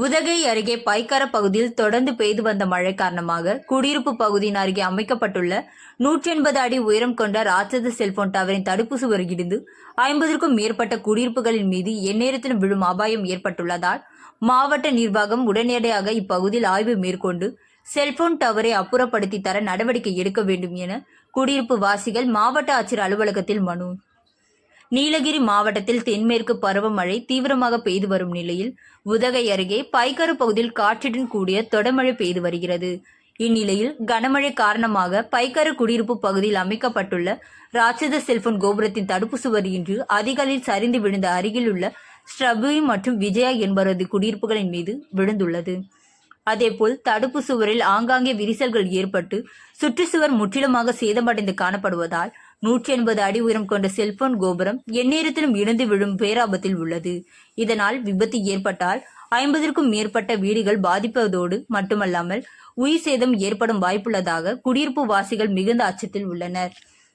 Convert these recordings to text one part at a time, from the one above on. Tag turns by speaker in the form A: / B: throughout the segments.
A: உதகை அருகே பைக்கார பகுதியில் தொடர்ந்து பெய்து வந்த மழை காரணமாக குடியிருப்பு பகுதியின் அருகே அமைக்கப்பட்டுள்ள நூற்றி எண்பது அடி உயரம் கொண்ட ராட்சத செல்போன் டவரின் தடுப்பு சுவர் இடிந்து ஐம்பதற்கும் மேற்பட்ட குடியிருப்புகளின் மீது எந்நேரத்திலும் விழும் அபாயம் ஏற்பட்டுள்ளதால் மாவட்ட நிர்வாகம் உடனடியாக இப்பகுதியில் ஆய்வு மேற்கொண்டு செல்போன் டவரை அப்புறப்படுத்தி தர நடவடிக்கை எடுக்க வேண்டும் என குடியிருப்பு வாசிகள் மாவட்ட ஆட்சியர் அலுவலகத்தில் மனு நீலகிரி மாவட்டத்தில் தென்மேற்கு பருவமழை தீவிரமாக பெய்து வரும் நிலையில் உதகை அருகே பைக்கரு பகுதியில் காற்றுடன் கூடிய தொடமழை பெய்து வருகிறது. இந்நிலையில் கனமழை காரணமாக பைக்கரு குடியிருப்பு பகுதியில் அமைக்கப்பட்டுள்ள ராட்சத செல்போன் கோபுரத்தின் தடுப்பு சுவர் இன்று அதிகாலையில் சரிந்து விழுந்த அருகிலுள்ள ஸ்ரபு மற்றும் விஜயா என்பவரது குடியிருப்புகளின் மீது விழுந்துள்ளது. அதேபோல் தடுப்பு சுவரில் ஆங்காங்கே விரிசல்கள் ஏற்பட்டு சுற்றுச்சுவர் முற்றிலுமாக சேதமடைந்து காணப்படுவதால் நூற்றி எண்பது அடி உயரம் கொண்ட செல்போன் கோபுரம் எந்நேரத்திலும் இடிந்து விழும் பேராபத்தில் உள்ளது. இதனால் விபத்து ஏற்பட்டால் ஐம்பதற்கும் மேற்பட்ட வீடுகள் பாதிப்பதோடு மட்டுமல்லாமல் உயிர் சேதம் ஏற்படும் வாய்ப்புள்ளதாக குடியிருப்பு வாசிகள் மிகுந்த அச்சத்தில் உள்ளனர்.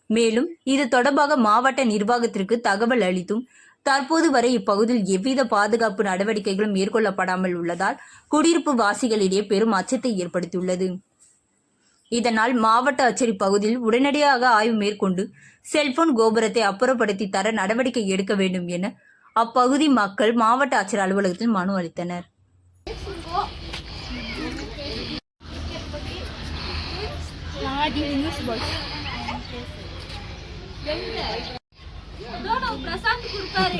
A: மேலும் இது தொடர்பாக மாவட்ட நிர்வாகத்திற்கு தகவல் அளித்தும் தற்போது வரை இப்பகுதியில் எவ்வித பாதுகாப்பு நடவடிக்கைகளும் மேற்கொள்ளப்படாமல் உள்ளதால் குடியிருப்பு வாசிகளிடையே பெரும் அச்சத்தை ஏற்படுத்தியுள்ளது. இதனால் மாவட்ட அச்சரி பகுதியில் உடனடியாக ஆய்வு மேற்கொண்டு செல்போன் கோபுரத்தை அப்புறப்படுத்தி தர நடவடிக்கை எடுக்க வேண்டும் என அப்பகுதி மக்கள் மாவட்ட ஆட்சியர் அலுவலகத்தில் மனு அளித்தனர்.
B: பிரசாந்த் கொடுத்தாரு.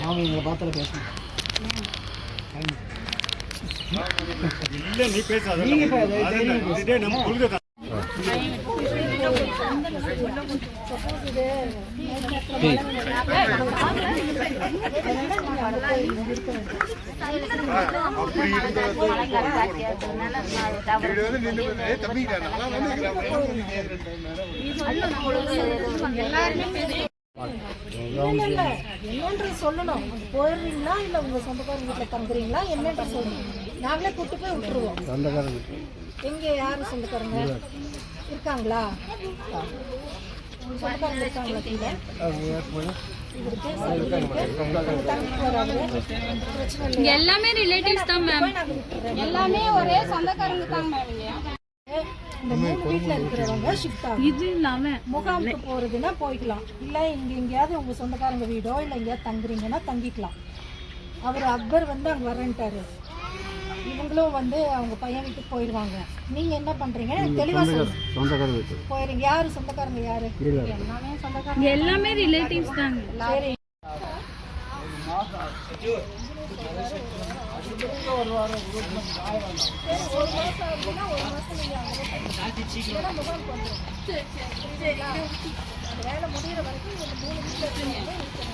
C: அவங்க எங்களை பார்த்தால பேசணும்.
D: இல்ல நீ பேசாத.
C: நீங்க பே- தைரியமா
D: அதுதான்,
C: பேசு.
D: இதே நம்ம கொள்கை தான்
E: என்னன்றது சொல்லணும் போயிடுறீங்களா இல்ல உங்க சொந்தக்காரங்க. வீட்டுல தங்குறீங்களா என்னன்றது சொல்லணும் நாங்களே கூட்டு போய் விட்டுருவோம் எங்க யாரு சொந்தக்காரங்க? இருக்காங்களா?
B: எல்லாமே ரிலேட்டிவ்ஸ் தான் மேம் எல்லாமே ஒரே சொந்தக்காரங்க தான் மேம் இங்க.
E: இந்த மூணு வீட்டுல இருக்கிறவங்க ஷிஃப்ட் ஆகும்.
B: இது இல்லாம
E: முகாமுக்கு போறதுன்னா போய்க்கலாம். இல்ல இங்க எங்கேயாவது உங்க சொந்தக்காரங்க வீடோ இல்ல எங்கேயாவது தங்குறீங்கன்னா தங்கிக்கலாம். அவர் அக்பர் வந்து அங்க வரேன்ட்டாரு இவங்களும் வந்து அவங்க பையன் வீட்டுக்கு போயிடுவாங்க. நீங்க என்ன பண்றீங்க? தெளிவா சொல்லுங்க போயிருங்க. யாரு? சொந்தக்காரங்க யாரு? எல்லாமே சொந்தக்காரங்க
B: எல்லாமே ரிலேட்டிவ்ஸ் தாங்க.
E: சரி. ஒரு மாசம் ஆகுதுன்னா ஒரு மாசம் நீங்க அங்கே இல்லைன்னா முகாமுக்கு வந்துருங்க. சரிங்களா? அந்த வேலை முடியிற வரைக்கும் மூணு வீட்டுல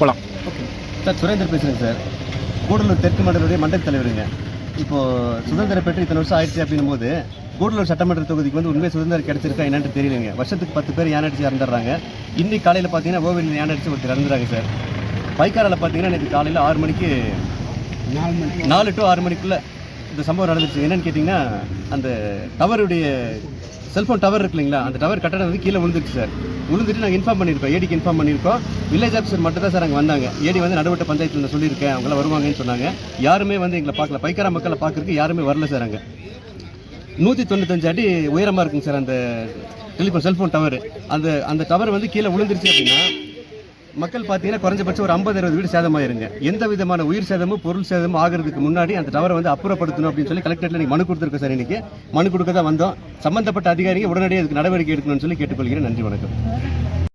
C: போகலாம்
F: சார் சுரேந்தர் பேசுகிறேன் சார் கூடலூர் தெற்கு மண்டலுடைய மண்டல தலைவருங்க. இப்போது சுதந்திரம் பெற்று இத்தனை வருஷம் ஆயிடுச்சு அப்படின்னும் போது கூடலூர் சட்டமன்ற தொகுதிக்கு வந்து உண்மை சுதந்திரம் கிடைச்சிருக்கா என்னன்னு தெரியலைங்க. வருஷத்துக்கு பத்து பேர் யானை அடிச்சு இறந்துடுறாங்க. இன்னைக்கு காலையில் பார்த்தீங்கன்னா ஓவரில் யானை அடிச்சு ஒருத்தர் இறந்துறாங்க சார் பைக்காரில் பார்த்தீங்கன்னா நேற்று காலையில் ஆறு மணிக்கு நாலு டு ஆறு மணிக்குள்ளே இந்த சம்பவம் நடந்துச்சு என்னன்னு கேட்டிங்கன்னா அந்த டவருடைய செல்ஃபோன் டவர் இருக்கு இல்லைங்களா அந்த டவர் கட்டடம் வந்து கீழே விழுந்துருச்சு சார் விழுந்துட்டு நாங்கள் இன்ஃபார்ம் பண்ணியிருக்கோம். ஏடிக்கு இன்ஃபார்ம் பண்ணியிருக்கோம். வில்லேஜ் ஆஃபீஸர் மட்டும் தான் சார் அங்கே வந்தாங்க. ஏடி வந்து நடுவட்ட பஞ்சாயத்தில் நான் சொல்லியிருக்கேன். அவங்களாம் வருவாங்கன்னு சொன்னாங்க. யாருமே வந்து எங்களை பார்க்கல. பைக்கார மக்களை பார்க்கறதுக்கு யாருமே வரல சார் அங்கே. நூற்றி தொண்ணூத்தஞ்சு அடி உயரமாக இருக்குங்க சார் அந்த டெலிஃபோன் செல்ஃபோன் டவர் அந்த அந்த டவர் வந்து கீழே விழுந்துருச்சு அப்படின்னா மக்கள் பார்த்தீங்கன்னா குறைஞ்சபட்சம் ஒரு ஐம்பது அறுபது வீடு சேதமாயிருங்க. எந்த விதமான உயிர் சேதமும் பொருள் சேதமும் ஆகிறதுக்கு முன்னாடி அந்த டவரை வந்து அப்புறப்படுத்தணும் அப்படின்னு சொல்லி கலெக்டர்ல நீங்க மனு கொடுத்துருக்கோம் சார் இன்னைக்கு. மனு கொடுக்க தான் வந்தோம். சம்பந்தப்பட்ட அதிகாரிகள் உடனடியாக இதுக்கு நடவடிக்கை எடுக்கணும்னு சொல்லி கேட்டுக்கொள்கிறேன். நன்றி வணக்கம்.